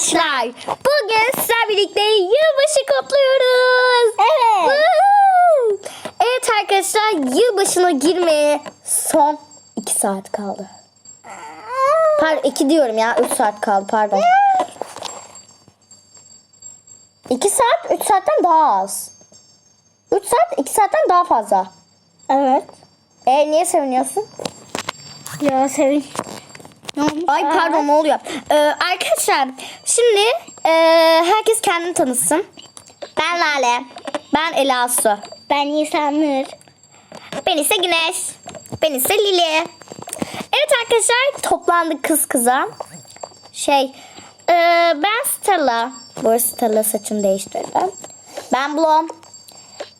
arkadaşlar. Bugün birlikte yılbaşı kutluyoruz. Evet. Woohoo! Evet arkadaşlar yılbaşına girmeye son 2 saat kaldı. Pardon 2 diyorum ya 3 saat kaldı pardon. 2 saat 3 saatten daha az. 3 saat 2 saatten daha fazla. Evet. E niye seviniyorsun? Ya sevin. Ay pardon ne oluyor? Ee, arkadaşlar şimdi e, herkes kendini tanısın. Ben Lale. Ben Elasu. Ben İsanur. Ben ise Güneş. Ben ise Lili. Arkadaşlar toplandık kız kıza. Şey e, ben Stella. Bu arada Stella saçını değiştirdi. Ben Blom.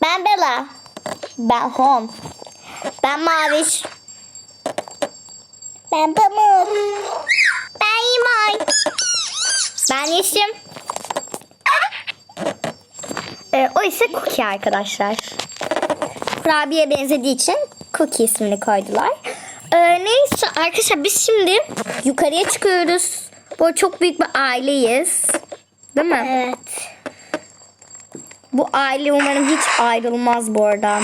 Ben Bella. Ben Hon. Ben Maviş. Ben Pamuk. Ben Yimay. Ben Yeşim. Ee, o ise Cookie arkadaşlar. Kurabiye benzediği için Cookie ismini koydular. Neyse arkadaşlar biz şimdi yukarıya çıkıyoruz. Bu çok büyük bir aileyiz. Değil mi? Evet. Bu aile umarım hiç ayrılmaz bu arada.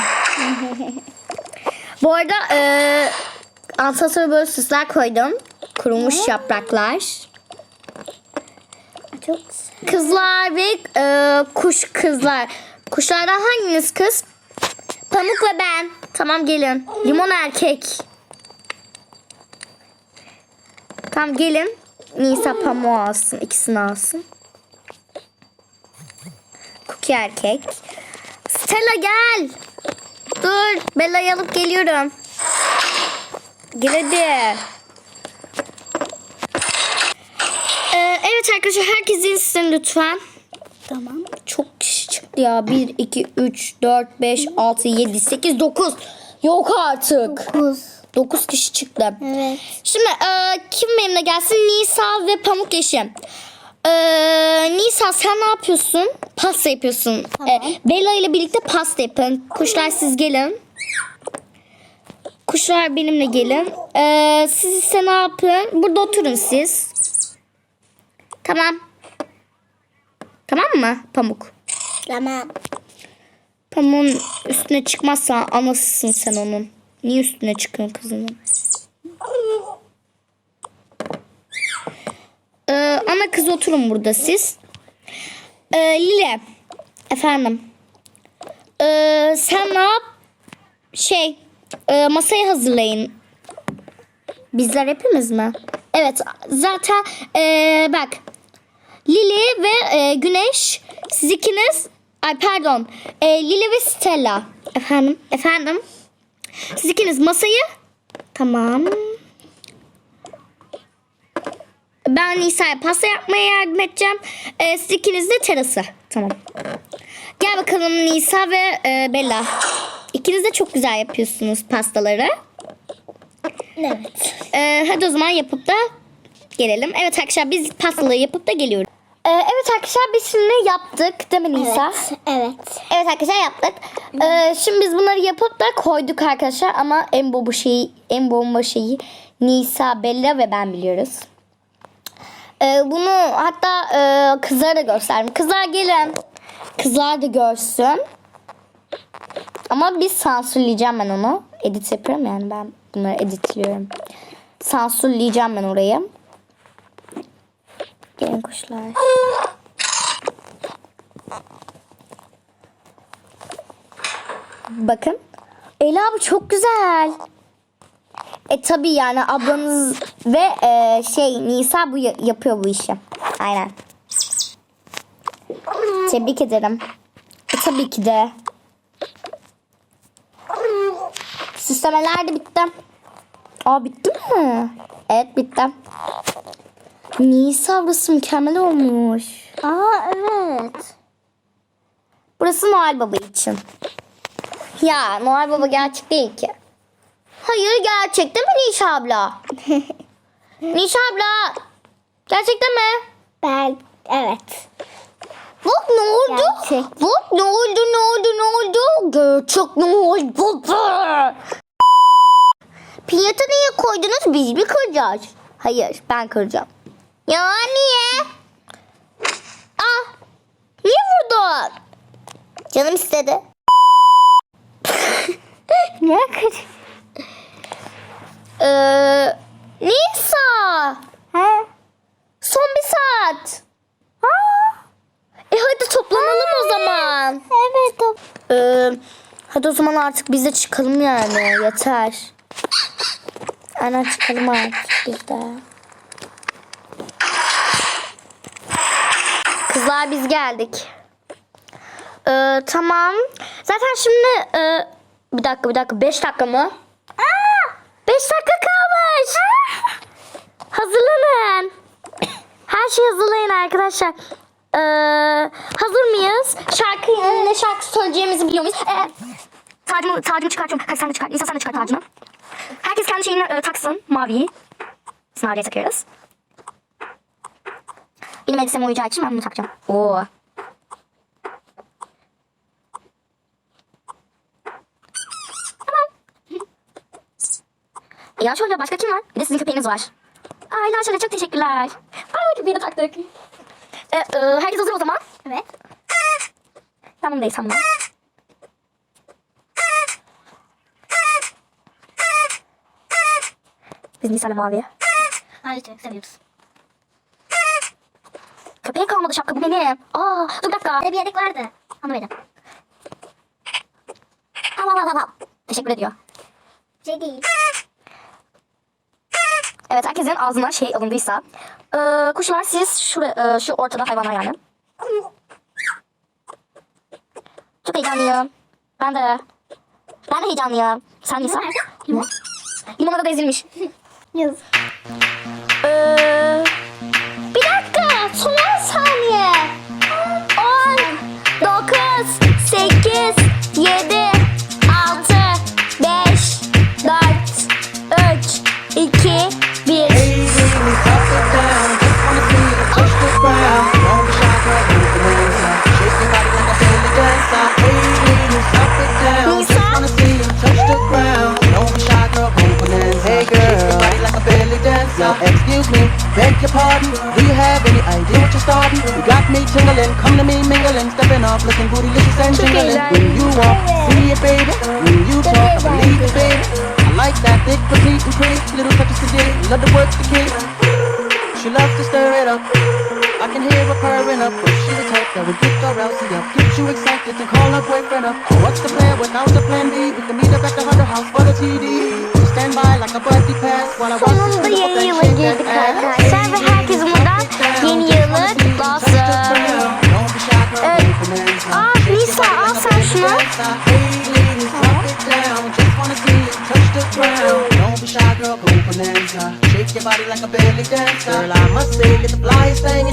bu arada e, asansöre böyle süsler koydum. Kurumuş yapraklar. Çok Kızlar ve e, kuş kızlar. Kuşlardan hanginiz kız? Pamuk ve ben. Tamam gelin. Limon erkek. Tamam gelin. Nisa pamuğu alsın. ikisini alsın. Cookie erkek. Stella gel. Dur. Bella'yı alıp geliyorum. Gel hadi. Ee, evet arkadaşlar herkes insin lütfen. Tamam. Çok kişi çıktı ya. 1, 2, 3, 4, 5, 6, 7, 8, 9. Yok artık. Buz. 9 kişi çıktı. Evet. Şimdi e, kim benimle gelsin? Nisa ve Pamuk Yeşim. E, Nisa sen ne yapıyorsun? Pasta yapıyorsun. E, Bella ile birlikte pasta yapın. Kuşlar siz gelin. Kuşlar benimle gelin. E, siz ise ne yapın? Burada oturun siz. Tamam. Tamam mı Pamuk? Tamam. Pamuğun üstüne çıkmazsan anasısın sen onun. Niye üstüne çıkıyorsun kızının? Ee, ana kız oturun burada siz. Ee, Lile. Efendim. Ee, sen ne yap? Şey. e, masayı hazırlayın. Bizler hepimiz mi? Evet. Zaten e, bak. Lili ve e, Güneş siz ikiniz ay pardon e, Lili ve Stella efendim efendim siz ikiniz masayı tamam ben Nisa'ya pasta yapmaya yardım edeceğim e, siz ikiniz de terası tamam gel bakalım Nisa ve e, Bella İkiniz de çok güzel yapıyorsunuz pastaları Evet. ee, hadi o zaman yapıp da gelelim. Evet arkadaşlar biz pastaları yapıp da geliyoruz. Ee, evet arkadaşlar biz şimdi yaptık değil mi Nisa? Evet. Evet. Evet arkadaşlar yaptık. Ee, şimdi biz bunları yapıp da koyduk arkadaşlar ama en bomba şeyi, en bomba şeyi Nisa, Bella ve ben biliyoruz. Ee, bunu hatta e, kızlara da gösterdim. Kızlar gelin. Kızlar da görsün. Ama biz sansürleyeceğim ben onu. Edit yapıyorum yani ben bunları editliyorum. Sansürleyeceğim ben orayı. Gelin kuşlar. Bakın. Ela bu çok güzel. E tabi yani ablanız ve e, şey Nisa bu ya- yapıyor bu işi. Aynen. Tebrik ederim. E tabii ki de. Süslemeler de bitti. Aa bitti mi? Evet bitti. Nisa burası mükemmel olmuş. Aa evet. Burası Noel Baba için. Ya Noel Baba gerçek değil ki. Hayır gerçek değil mi Nişa abla? Nişa abla. Gerçekten mi? Ben evet. Bak ne oldu? Gerçek. Bak ne oldu ne oldu ne oldu? Gerçek ne oldu? Piyata niye koydunuz? Biz mi kıracağız? Hayır ben kıracağım. Ya niye? Ah niye vurdun? Canım istedi. Ne kır? Ee, Nisa. Ha? Son bir saat. E hadi toplanalım o zaman. Evet. o- Ee, hadi o zaman artık biz de çıkalım yani. Yeter. Aynen çıkalım artık biz de. Kızlar biz geldik. Ee, tamam. Zaten şimdi e, bir dakika bir dakika 5 dakika mı? 5 dakika kalmış. Hazırlanın. Her şeyi hazırlayın arkadaşlar. Ee, hazır mıyız? Şarkı ne şarkı söyleyeceğimizi biliyor muyuz? Ee, tacımı, tacımı çıkartıyorum. Hadi sen de çıkart. İnsan sen de çıkart tacını. Herkes kendi şeyini e, taksın. Maviyi. Biz maviye takıyoruz. Benim elbisem uyacağı için ben bunu takacağım. Oo. Ya şöyle başka kim var? Bir de sizin köpeğiniz var. Ay Laşa çok teşekkürler. Ay köpeği de taktık. E, e, herkes hazır o zaman. Evet. Tamam değil tamam. Biz Nisa'yla maviye. Hadi çok seviyoruz. Köpeğe kalmadı şapka bu benim. Aa dur bir dakika. Bir yedek vardı. Onu verin. Al al al al. Teşekkür ediyor. Şey değil. Evet herkesin ağzına şey alındıysa. Ee, kuşlar siz şuraya, e, şu ortada hayvanlar yani. Çok heyecanlıyım. Ben de. Ben de heyecanlıyım. Sen Nisa? Limon. Limonada da ezilmiş. Yaz. Ee, your pardon. Do you have any idea what you're starting? You got me tingling, come to me mingling, stepping off, looking bootylicious and jingling. When you walk, see it, baby. When you talk, I believe it, baby. I like that thick, petite, and pretty, little touches to dig. Love to work the kid. She loves to stir it up. I can hear her purring up, but she's the type that would get her rousey up. Get you excited and call her boyfriend up. What's the plan without the plan B? We can meet up at the Hunter House for the TD. Stand by like a birthday pass while I watch this thing up and shake ass. Cyber yeni yıllık lazım. Evet. Aa Nisa like a belly dancer. Girl, I must say that the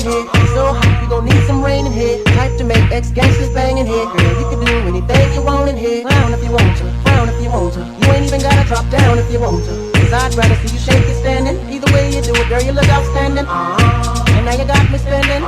here. So hot, you gon' need some rain in here. Type to make ex gangsters here. Girl, you can do anything you want in here. Clown if you want to frown if you want to. You ain't even gotta drop down if you want to. Cause I'd rather see you shake it standing. Either way you do it, girl, you look outstanding. Uh-huh. And now you got me spending.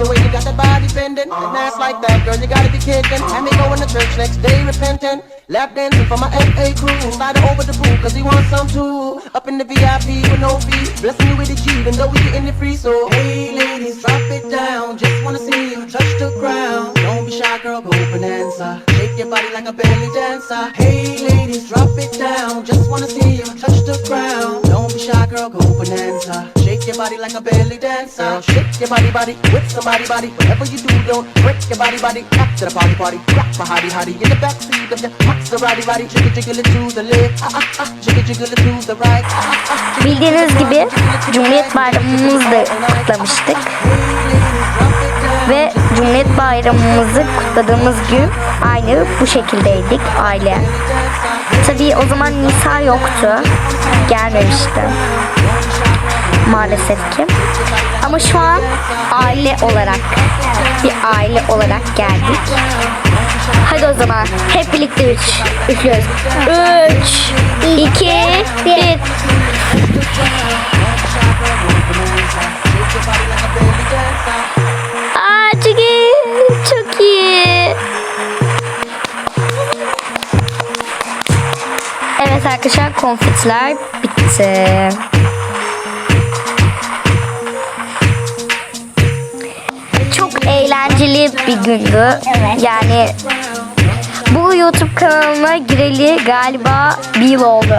The way you got that body bending. And ass like that, girl, you gotta be kidding. Had me going to church next day repenting. Lap dancing for my FA crew. Slide over the pool, cause he wants some too. Up in the VIP with no fee. Blessing you with a G, even though we getting it free. So, hey ladies, drop it down. Just wanna see you touch the ground. Don't be shy, girl, go bonanza. Shake your body like a belly dancer. Ladies, drop it down. Just wanna see you touch the ground. Don't be shy, girl, go bonanza. Shake your body like a belly dancer. Girl, shake your body, body, with somebody, body. Whatever you do, don't break your body, body. Back to the party, party. Rock my hottie, hottie. In the backseat of your Maserati, body. Jiggle, jiggle it to the left. Ah, ah, ah. Jiggle, jiggle it to the right. Ah, ah, ah. Bildiğiniz gibi Cumhuriyet Bayramımızı da kutlamıştık. Ve Cumhuriyet Bayramımızı kutladığımız gün aynı bu şekildeydik aile. Tabii o zaman Nisa yoktu. Gelmemişti. Maalesef ki. Ama şu an aile olarak bir aile olarak geldik. Hadi o zaman hep birlikte üç. Üflüyoruz. Üç, iki, bir. Shake your arkadaşlar konfetler bitti. Çok eğlenceli bir gündü. Evet. Yani bu YouTube kanalına gireli galiba bir yıl oldu.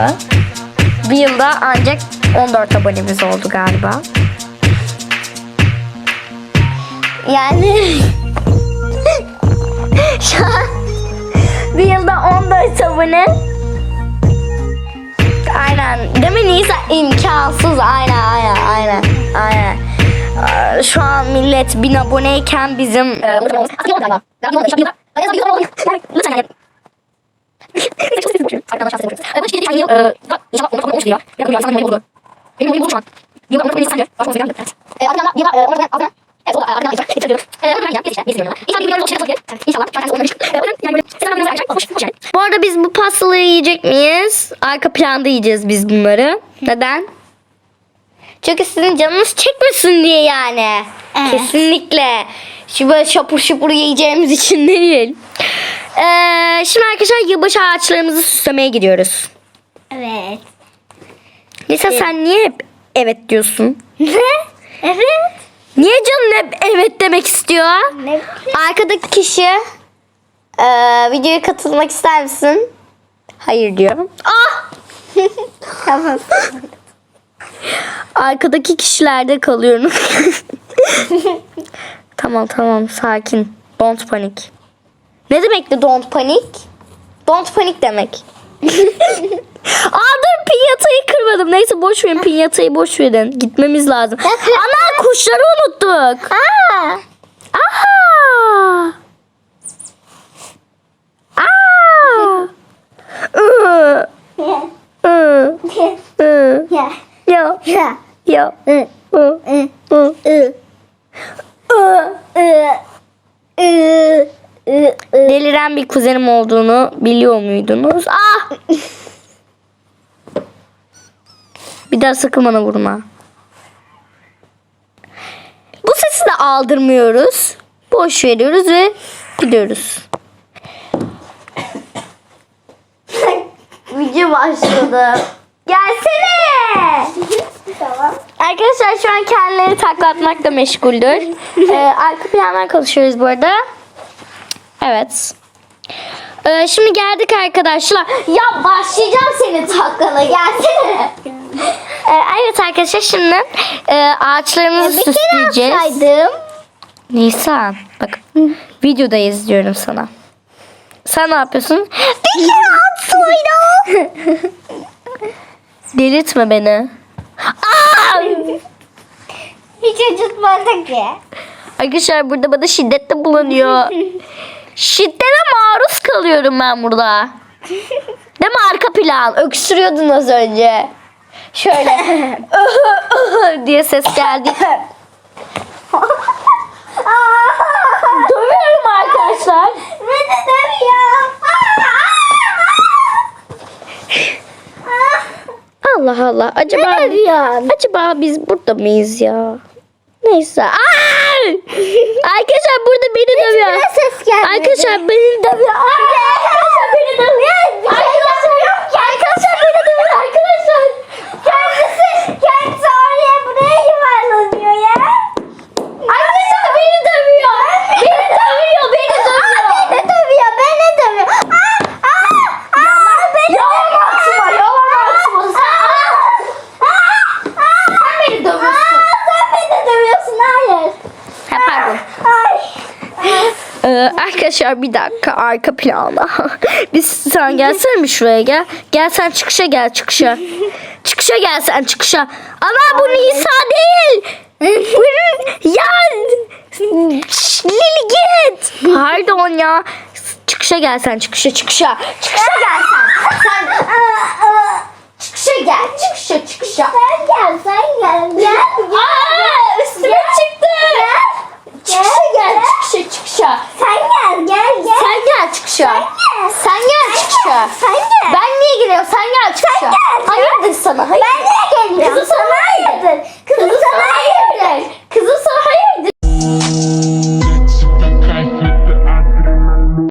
Bir yılda ancak 14 abonemiz oldu galiba. Yani şu an bir yılda 14 abone. Aynen. Değil mi Nisa? imkansız. Aynen aynen aynen. Aynen. Ee, Şu an millet 1000 aboneyken bizim e, Bu arada biz bu pastaları yiyecek miyiz? Arka planda yiyeceğiz biz bunları. Neden? Çünkü sizin canınız çekmesin diye yani. Evet. Kesinlikle. Şu böyle şapur şupur yiyeceğimiz için değil. Ee, şimdi arkadaşlar yılbaşı ağaçlarımızı süslemeye gidiyoruz. Evet. Lisa sen niye hep evet diyorsun? Ne? Evet. Niye canın hep evet demek istiyor? Ne? Arkadaki kişi e, videoya katılmak ister misin? Hayır diyor. Ah! Tamam. Arkadaki kişilerde kalıyorum. tamam tamam sakin. Don't panic. Ne demekti don't panic? Don't panic demek. Aa dur pinyatayı kırmadım. Neyse boş verin pinyatayı boş verin. Gitmemiz lazım. Ana kuşları unuttuk. Aa. Aha! Aa! Iı, Ya. ı, ı. Ya. Ü. Deliren bir kuzenim olduğunu biliyor muydunuz? Ah! Bir daha sakın bana vurma. Bu sesi de aldırmıyoruz. Boş veriyoruz ve gidiyoruz. Video başladı. Gelsene. Tamam. Arkadaşlar şu an kendileri taklatmakla meşguldür. ee, arka plandan konuşuyoruz bu arada. Evet. Ee, şimdi geldik arkadaşlar. Ya başlayacağım seni taklana gelsene. Ee, evet arkadaşlar şimdi e, ağaçlarımızı kere süsleyeceğiz. yapsaydım. Nisan bak videodayız diyorum sana. Sen ne yapıyorsun? Bir kere atsaydım. Delirtme beni. Hiç acıtmadı ki. Arkadaşlar burada bana şiddetle bulanıyor. Şiddete maruz kalıyorum ben burada. Değil mi arka plan? Öksürüyordun az önce. Şöyle diye ses geldi. Dövüyorum arkadaşlar. Beni dövüyor. Allah Allah. Acaba acaba biz burada mıyız ya? Neyse. Aa! Arkadaşlar burada beni dövüyor. Ses gelmedi. Arkadaşlar beni dövüyor. Aa! Arkadaşlar beni dövüyor. Arkadaşlar, arkadaşlar beni dövüyor arkadaşlar. Kendisi, kendisi oraya buraya yuvarlanıyor ya. Arkadaşlar beni dövüyor. Beni dövüyor. Beni dövüyor. Beni dövüyor, beni dövüyor. Aa, aa, aa, beni Yalan atma. Yalan atma. Sen beni dövüyorsun. Aa, sen beni dövüyorsun, hayır. Ha, pardon. Ay. Ee, arkadaşlar bir dakika arka planda. Biz sen gelsene mi şuraya gel. Gel sen çıkışa gel çıkışa. çıkışa gel sen çıkışa. Ana bu Nisa değil. Bu ya Lili git. Pardon ya. Çıkışa gel sen çıkışa çıkışa. Çıkışa gel sen. Sen çıkışa gel çıkışa çıkışa. Sen gel, sen gel. Gel, gel. Aa, üstüme çıkışa. Sen gel gel gel. Sen gel çıkışa. Sen gel. Sen gel çıkışa. Sen gel. Ben niye geliyorum? Sen gel çıkışa. Sen gel. Hayırdır sana? Hayır. Ben niye geliyorum? Kızım sana hayırdır. Kızım sana hayırdır. Kızım sana hayırdır.